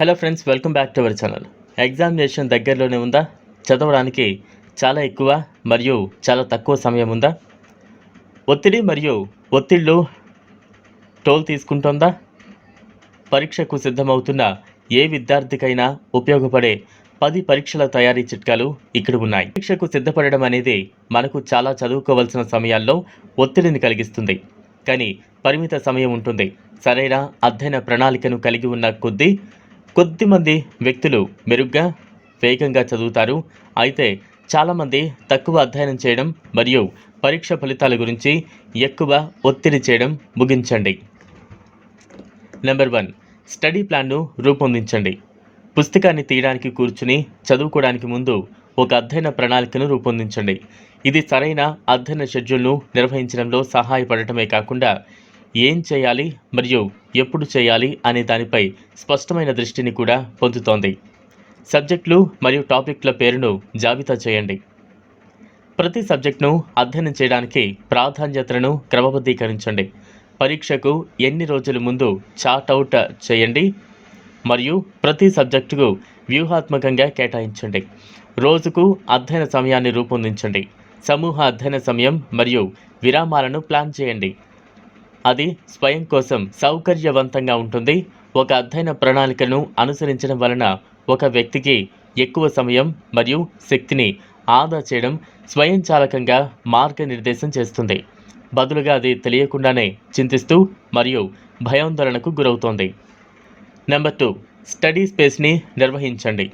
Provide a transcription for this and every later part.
Hello friends welcome back to our channel examination దగ్గరలోనే ఉందా? చదవడానికి చాలా ఎక్కువ మరియు చాలా తక్కువ సమయం ఉందా? ఒత్తిడి మరియు ఒత్తిళ్ళు టోల్ తీసుకుంటుందా? పరీక్షకు సిద్ధమవుతున్న ఏ విద్యార్థికైనా ఉపయోగపడే పది పరీక్షల తయారీ చిట్కాలు ఇక్కడ ఉన్నాయి. పరీక్షకు సిద్ధపడడం అనేది మనకు చాలా చదువుకోవాల్సిన సమయాల్లో ఒత్తిడిని కలిగిస్తుంది. కానీ పరిమిత సమయం ఉంటుంది. సరైన అధ్యయన ప్రణాళికను కలిగి ఉన్న కొద్దీ కొద్దిమంది వ్యక్తులు మెరుగ్గా వేగంగా చదువుతారు. అయితే చాలామంది తక్కువ అధ్యయనం చేయడం మరియు పరీక్ష ఫలితాల గురించి ఎక్కువ ఒత్తిడి చేయడం ముగించండి. నెంబర్ వన్ స్టడీ ప్లాన్ను రూపొందించండి. పుస్తకాన్ని తీయడానికి కూర్చుని చదువుకోవడానికి ముందు ఒక అధ్యయన ప్రణాళికను రూపొందించండి. ఇది సరైన అధ్యయన షెడ్యూల్ను నిర్వహించడంలో సహాయపడటమే కాకుండా ఏం చేయాలి మరియు ఎప్పుడు చేయాలి అనే దానిపై స్పష్టమైన దృష్టిని కూడా పొందుతోంది. సబ్జెక్టులు మరియు టాపిక్ల పేరును జాబితా చేయండి. ప్రతి సబ్జెక్టును అధ్యయనం చేయడానికి ప్రాధాన్యతలను క్రమబద్ధీకరించండి. పరీక్షకు ఎన్ని రోజుల ముందు చార్ట్ అవుట్ చేయండి మరియు ప్రతి సబ్జెక్టుకు వ్యూహాత్మకంగా కేటాయించండి. రోజుకు అధ్యయన సమయాన్ని రూపొందించండి. సమూహ అధ్యయన సమయం మరియు విరామాలను ప్లాన్ చేయండి. అది స్వయం కోసం సౌకర్యవంతంగా ఉంటుంది. ఒక అధ్యయన ప్రణాళికను అనుసరించడం వలన ఒక వ్యక్తికి ఎక్కువ సమయం మరియు శక్తిని ఆదా చేయడం స్వయంచాలకంగా మార్గనిర్దేశం చేస్తుంది. బదులుగా అది తెలియకుండానే చింతిస్తూ మరియు భయాందోళనకు గురవుతోంది. నెంబర్ టూ స్టడీ స్పేస్ని నిర్వహించండి.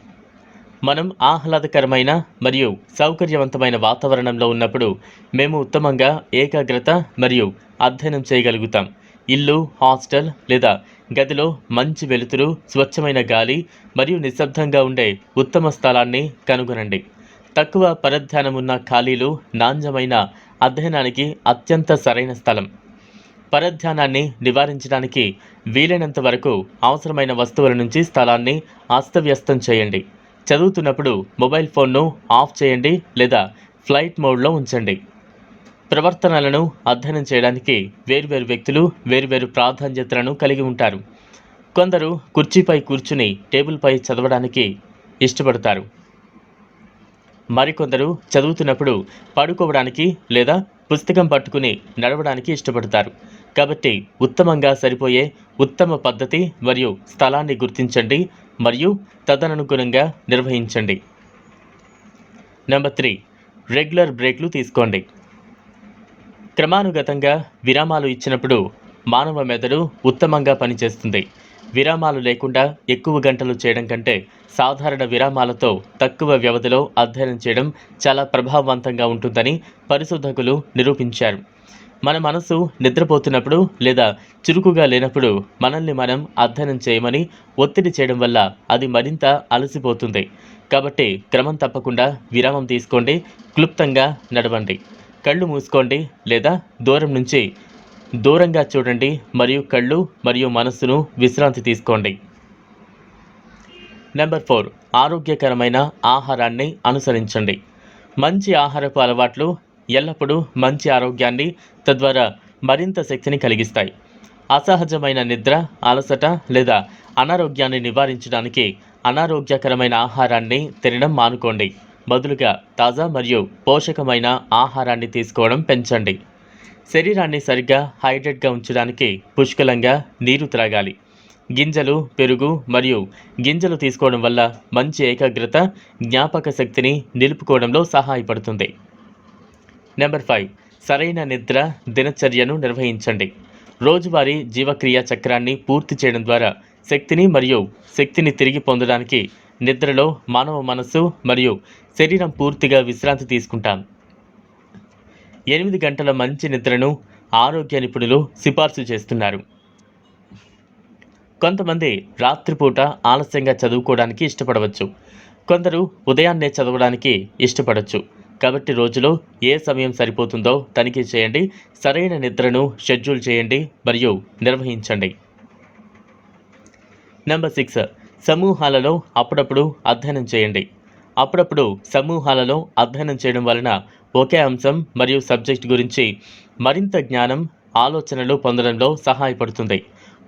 మనం ఆహ్లాదకరమైన మరియు సౌకర్యవంతమైన వాతావరణంలో ఉన్నప్పుడు మేము ఉత్తమంగా ఏకాగ్రత మరియు అధ్యయనం చేయగలుగుతాం. ఇల్లు హాస్టల్ లేదా గదిలో మంచి వెలుతురు స్వచ్ఛమైన గాలి మరియు నిశ్శబ్దంగా ఉండే ఉత్తమ స్థలాన్ని కనుగొనండి. తక్కువ పరధ్యానం ఉన్న ఖాళీలు నాణ్యమైన అధ్యయనానికి అత్యంత సరైన స్థలం. పరధ్యానాన్ని నివారించడానికి వీలైనంత వరకు అవసరమైన వస్తువుల నుంచి స్థలాన్ని అస్తవ్యస్తం చేయండి. చదువుతున్నప్పుడు మొబైల్ ఫోన్ను ఆఫ్ చేయండి లేదా ఫ్లైట్ మోడ్లో ఉంచండి. ప్రవర్తనలను అధ్యయనం చేయడానికి వేర్వేరు వ్యక్తులు వేర్వేరు ప్రాధాన్యతలను కలిగి ఉంటారు. కొందరు కుర్చీపై కూర్చుని టేబుల్పై చదవడానికి ఇష్టపడతారు. మరికొందరు చదువుతున్నప్పుడు పడుకోవడానికి లేదా పుస్తకం పట్టుకుని నడవడానికి ఇష్టపడతారు. కాబట్టి ఉత్తమంగా సరిపోయే ఉత్తమ పద్ధతి మరియు స్థలాన్ని గుర్తించండి మరియు తదనుగుణంగా నిర్వహించండి. నెంబర్ త్రీ రెగ్యులర్ బ్రేక్లు తీసుకోండి. క్రమానుగతంగా విరామాలు ఇచ్చినప్పుడు మానవ మెదడు ఉత్తమంగా పనిచేస్తుంది. విరామాలు లేకుండా ఎక్కువ గంటలు చేయడం కంటే సాధారణ విరామాలతో తక్కువ వ్యవధిలో అధ్యయనం చేయడం చాలా ప్రభావవంతంగా ఉంటుందని పరిశోధకులు నిరూపించారు. మన మనసు నిద్రపోతున్నప్పుడు లేదా చురుకుగా లేనప్పుడు మనల్ని మనం అధ్యయనం చేయమని ఒత్తిడి చేయడం వల్ల అది మరింత అలసిపోతుంది. కాబట్టి క్రమం తప్పకుండా విరామం తీసుకోండి క్లుప్తంగా నడవండి. కళ్ళు మూసుకోండి లేదా దూరం నుంచి దూరంగా చూడండి మరియు కళ్ళు మరియు మనస్సును విశ్రాంతి తీసుకోండి. నెంబర్ ఫోర్ ఆరోగ్యకరమైన ఆహారాన్ని అనుసరించండి. మంచి ఆహారపు అలవాట్లు ఎల్లప్పుడూ మంచి ఆరోగ్యాన్ని తద్వారా మరింత శక్తిని కలిగిస్తాయి. అసహజమైన నిద్ర అలసట లేదా అనారోగ్యాన్ని నివారించడానికి అనారోగ్యకరమైన ఆహారాన్ని తినడం మానుకోండి. బదులుగా తాజా మరియు పోషకమైన ఆహారాన్ని తీసుకోవడం పెంచండి. శరీరాన్ని సరిగ్గా హైడ్రేట్గా ఉంచడానికి పుష్కలంగా నీరు త్రాగాలి. గింజలు పెరుగు మరియు గింజలు తీసుకోవడం వల్ల మంచి ఏకాగ్రత జ్ఞాపక శక్తిని నిలుపుకోవడంలో సహాయపడుతుంది. Number five. సరైన నిద్ర దినచర్యను నిర్వహించండి. రోజువారీ జీవక్రియ చక్రాన్ని పూర్తి చేయడం ద్వారా శక్తిని మరియు శక్తిని తిరిగి పొందడానికి నిద్రలో మానవ మనస్సు మరియు శరీరం పూర్తిగా విశ్రాంతి తీసుకుంటాం. ఎనిమిది గంటల మంచి నిద్రను ఆరోగ్య నిపుణులు సిఫార్సు చేస్తున్నారు. కొంతమంది రాత్రిపూట ఆలస్యంగా చదువుకోవడానికి ఇష్టపడవచ్చు. కొందరు ఉదయాన్నే చదవడానికి ఇష్టపడవచ్చు కాబట్టి రోజులో ఏ సమయం సరిపోతుందో తనిఖీ చేయండి. సరైన నిద్రను షెడ్యూల్ చేయండి మరియు నిర్వహించండి. Number six. సమూహాలలో అప్పుడప్పుడు అధ్యయనం చేయండి. అప్పుడప్పుడు సమూహాలలో అధ్యయనం చేయడం వలన ఒకే అంశం మరియు సబ్జెక్ట్ గురించి మరింత జ్ఞానం ఆలోచనలు పొందడంలో సహాయపడుతుంది.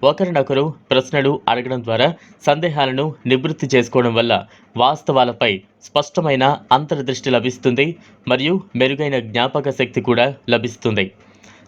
ఒకరినొకరు ప్రశ్నలు అడగడం ద్వారా సందేహాలను నివృత్తి చేసుకోవడం వల్ల వాస్తవాలపై స్పష్టమైన అంతర్దృష్టి లభిస్తుంది మరియు మెరుగైన జ్ఞాపక శక్తి కూడా లభిస్తుంది.